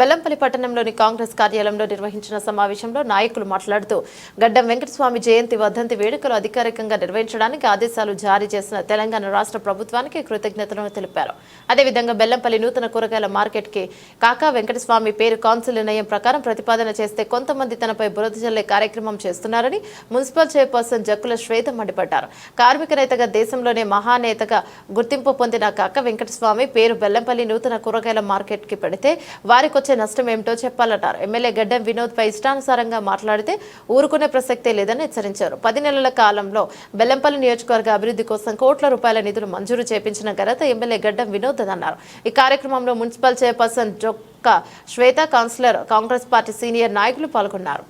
బెల్లంపల్లి పట్టణంలోని కాంగ్రెస్ కార్యాలయంలో నిర్వహించిన సమావేశంలో నాయకులు మాట్లాడుతూ గడ్డం వెంకటస్వామి జయంతి వర్ధంతి వేడుకలు అధికారికంగా నిర్వహించడానికి ఆదేశాలు జారీ చేసిన తెలంగాణ రాష్ట్ర ప్రభుత్వానికి కృతజ్ఞతలను తెలిపారు. అదేవిధంగా బెల్లంపల్లి నూతన కూరగాయల మార్కెట్కి కాకా వెంకటస్వామి పేరు కౌన్సిల్ నిర్ణయం ప్రకారం ప్రతిపాదన చేస్తే కొంతమంది తనపై బురద జల్లే కార్యక్రమం చేస్తున్నారని మున్సిపల్ చైర్పర్సన్ జక్కుల శ్వేత మండిపడ్డారు. కార్మిక నేతగా దేశంలోనే మహానేతగా గుర్తింపు పొందిన కాక వెంకటస్వామి పేరు బెల్లంపల్లి నూతన కూరగాయల మార్కెట్కి పెడితే వారి వచ్చే నష్టం ఏమిటో చెప్పాలన్నారు ఎమ్మెల్యే గడ్డం వినోద్ పై ఇష్టానుసారంగా మాట్లాడితే ఊరుకునే ప్రసక్తే లేదని హెచ్చరించారు. పది నెలల కాలంలో బెల్లంపల్లి నియోజకవర్గ అభివృద్ధి కోసం కోట్ల రూపాయల నిధులు మంజూరు చేపించిన ఘనత ఎమ్మెల్యే గడ్డం వినోద్ అన్నారు. ఈ కార్యక్రమంలో municipal chairperson Jokka Shweta councillor Congress party senior నాయకులు పాల్గొన్నారు.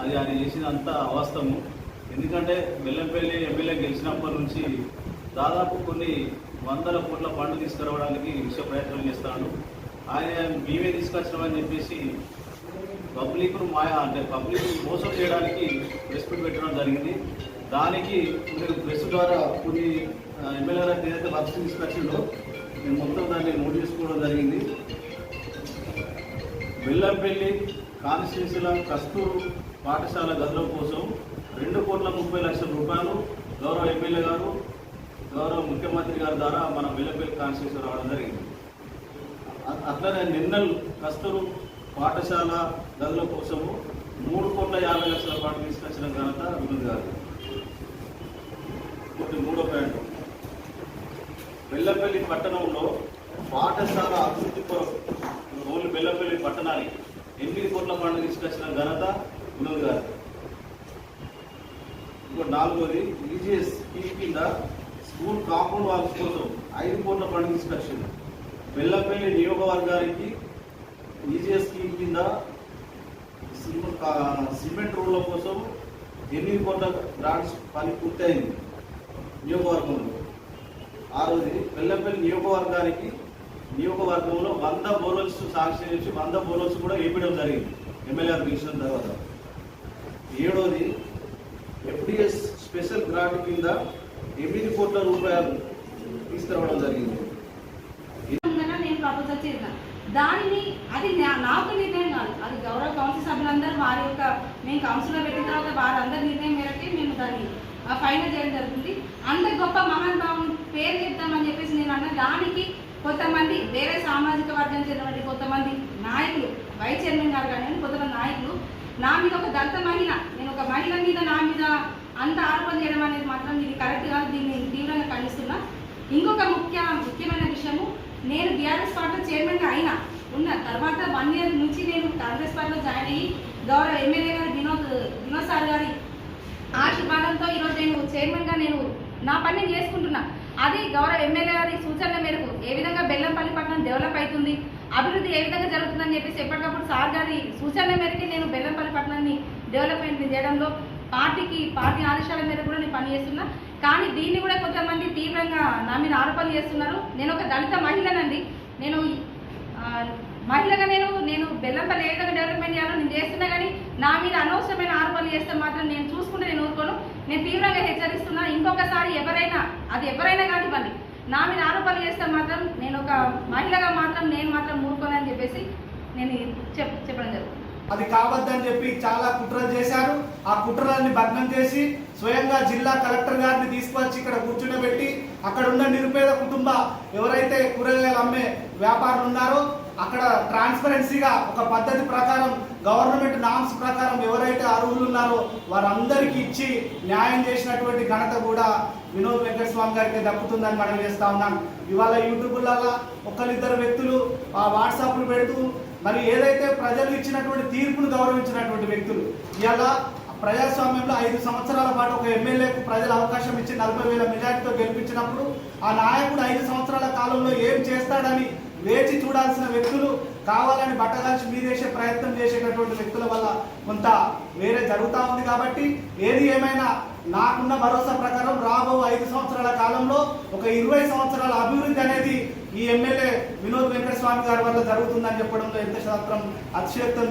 అది ఆయన చేసినంత ఎందుకంటే బెల్లంపల్లి ఎమ్మెల్యే గెలిచినప్పటి నుంచి దాదాపు కొన్ని వందల కోట్ల ఫండ్ తీసుకురావడానికి విశ్వ ప్రయత్నం చేస్తాడు. ఆయన మేమే తీసుకొచ్చినామని చెప్పేసి పబ్లిక్ మాయా అంటే పబ్లిక్ మోసం చేయడానికి ప్రెస్ పెట్టడం జరిగింది. దానికి మీరు ప్రెస్ ద్వారా కొన్ని ఎమ్మెల్యే గారికి ఏదైతే వర్క్స్ తీసుకొచ్చిండో నేను మొత్తం దాన్ని నోట్ చేసుకోవడం జరిగింది. బెల్లంపల్లి కాన్స్టిట్యూన్సీల కస్తూరు పాఠశాల గదుల కోసం రెండు కోట్ల ముప్పై లక్షల రూపాయలు గౌరవ ఎమ్మెల్యే గారు మంత్రి గారి ద్వారా మనం బెల్లంపల్లి కాన్స్టిట్యూషన్ రావడం జరిగింది. అట్లనే నిన్న కస్తూరు పాఠశాల గదుల కోసము మూడు కోట్ల యాభై లక్షల పాటు తీసుకొచ్చిన ఘనత అభివృద్ధి గారు ఒకటి మూడో పాయింట్. బెల్లంపల్లి పట్టణంలో పాఠశాల అభివృద్ధి కొరకు ఓన్లీ బెల్లంపల్లి పట్టణానికి ఎనిమిది కోట్ల ఫండ్ తీసుకొచ్చిన ఘనత వినోద్ గారు ఇంకో నాలుగోది ఈజీఎస్ స్కీమ్ కింద స్కూల్ కాంపౌండ్ వాల్స్ కోసం ఐదు కోట్ల ఫండ్ తీసుకొచ్చింది బెల్లంపల్లి నియోగవర్గానికి ఈజీఎస్ స్కీమ్ కింద సిమెంట్ రోడ్ల కోసం ఎనిమిది కోట్ల గ్రాంట్స్ పని పూర్తయింది నియోగవర్గంలో ఆ రోజు వెల్లంపల్లి నియోగవర్గానికి నియోగవర్గంలో వంద బోర్వెల్స్ సాంక్షన్ చేసి వంద బోర్వెల్స్ కూడా వేయడం జరిగింది. ఎమ్మెల్యే పిలిచిన తర్వాత. ఏడోది ఎఫ్డిఎస్ స్పెషల్ గ్రాంట్ కింద ఎనిమిది కోట్ల రూపాయలు తీసుకురావడం జరిగింది. నేను దానిని అది నాకు నిర్ణయం కాదు. అది గౌరవ కౌన్సిల్ సభ్యులందరూ వారి యొక్క మేము కౌన్సిల్లో పెట్టిన తర్వాత వారందరి నిర్ణయం మేరకే మేము దాన్ని ఫైనల్ చేయడం జరుగుతుంది. అంత గొప్ప మహానుభావం పేరు చెప్తామని చెప్పేసి నేను అన్న దానికి కొంతమంది వేరే సామాజిక వర్గం చెందినటువంటి కొంతమంది నాయకులు వైస్ చైర్మన్ గారు కానీ కొంతమంది నాయకులు నా మీద ఒక దళిత మహిళ నేను ఒక అంత ఆరోపణ చేయడం అనేది మాత్రం ఇది కరెక్ట్ కాదు దీన్ని తీవ్రంగా ఖండిస్తున్నా. ఇంకొక ముఖ్య ముఖ్యమైన విషయము నేను బీఆర్ఎస్ పార్టీ చైర్మన్గా అయినా ఉన్న తర్వాత వన్ ఇయర్ నుంచి నేను కాంగ్రెస్ పార్టీలో జాయిన్ అయ్యి గౌరవ ఎమ్మెల్యే గారి వినోద్ వినోద్ సార్ గారి ఆశీర్వాదంతో ఈరోజు నేను చైర్మన్గా నేను నా పని నేను చేసుకుంటున్నా. అది గౌరవ ఎమ్మెల్యే గారి సూచనల మేరకు ఏ విధంగా బెల్లంపల్లి పట్టణం డెవలప్ అవుతుంది అభివృద్ధి ఏ విధంగా జరుగుతుందని చెప్పేసి ఎప్పటికప్పుడు సార్ గారి సూచనల మేరకే నేను బెల్లంపల్లి పట్టణాన్ని డెవలప్మెంట్ చేయడంలో పార్టీకి పార్టీ ఆదేశాల మీద కూడా నేను పనిచేస్తున్నా కానీ దీన్ని కూడా కొంతమంది తీవ్రంగా నా మీద ఆరోపణలు చేస్తున్నారు. నేను ఒక దళిత మహిళనండి. నేను మహిళగా నేను నేను బెల్లంపల్లి ఏ విధంగా డెవలప్మెంట్ చేయాలో నేను చేస్తున్నా కానీ నా మీద అనవసరమైన ఆరోపణలు చేస్తే మాత్రం నేను చూసుకుంటే నేను ఊరుకోను. నేను తీవ్రంగా హెచ్చరిస్తున్నా. ఇంకొకసారి ఎవరైనా అది ఎవరైనా కానివ్వండి నా మీద ఆరోపణలు చేస్తే మాత్రం నేను ఒక మహిళగా మాత్రం నేను మాత్రం ఊరుకోనని చెప్పేసి నేను చెప్ చెప్పడం జరుగుతుంది అది కావద్దని చెప్పి చాలా కుట్రలు చేశారు. ఆ కుట్రలన్నీ భగ్నం చేసి స్వయంగా జిల్లా కలెక్టర్ గారిని తీసుకొచ్చి ఇక్కడ కూర్చుండబెట్టి అక్కడ ఉన్న నిరుపేద కుటుంబ ఎవరైతే కూరగాయలు అమ్మే వ్యాపారులు ఉన్నారో అక్కడ ట్రాన్స్పరెన్సీగా ఒక పద్ధతి ప్రకారం గవర్నమెంట్ నామ్స్ ప్రకారం ఎవరైతే అర్హులు ఉన్నారో వారందరికీ ఇచ్చి న్యాయం చేసినటువంటి ఘనత కూడా వినోద్ వెంకటస్వామి గారికి దక్కుతుందని మనం చేస్తా ఉన్నాం. ఇవాళ యూట్యూబ్లలో ఒకరిద్దరు వ్యక్తులు ఆ వాట్సాప్లు పెడుతూ మరి ఏదైతే ప్రజలు ఇచ్చినటువంటి తీర్పును గౌరవించినటువంటి వ్యక్తులు ఇలా ప్రజాస్వామ్యంలో ఐదు సంవత్సరాల పాటు ఒక ఎమ్మెల్యేకు ప్రజలు అవకాశం ఇచ్చి నలభై వేల మెజార్టీతో గెలిపించినప్పుడు ఆ నాయకుడు ఐదు సంవత్సరాల కాలంలో ఏం చేస్తాడని వేచి చూడాల్సిన వ్యక్తులు కావాలని బట్టగాల్చి మీరేసే ప్రయత్నం చేసేటటువంటి వ్యక్తుల వల్ల కొంత వేరే జరుగుతూ ఉంది కాబట్టి ఏది ఏమైనా నాకున్న భరోసా ప్రకారం రాబో ఐదు సంవత్సరాల కాలంలో ఒక ఇరవై సంవత్సరాల అభివృద్ధి అనేది ఈ ఎమ్మెల్యే వినోద్ వెంకటస్వామి గారి వల్ల జరుగుతుందని చెప్పడంలో ఎంత శాతం అతిశయోక్తం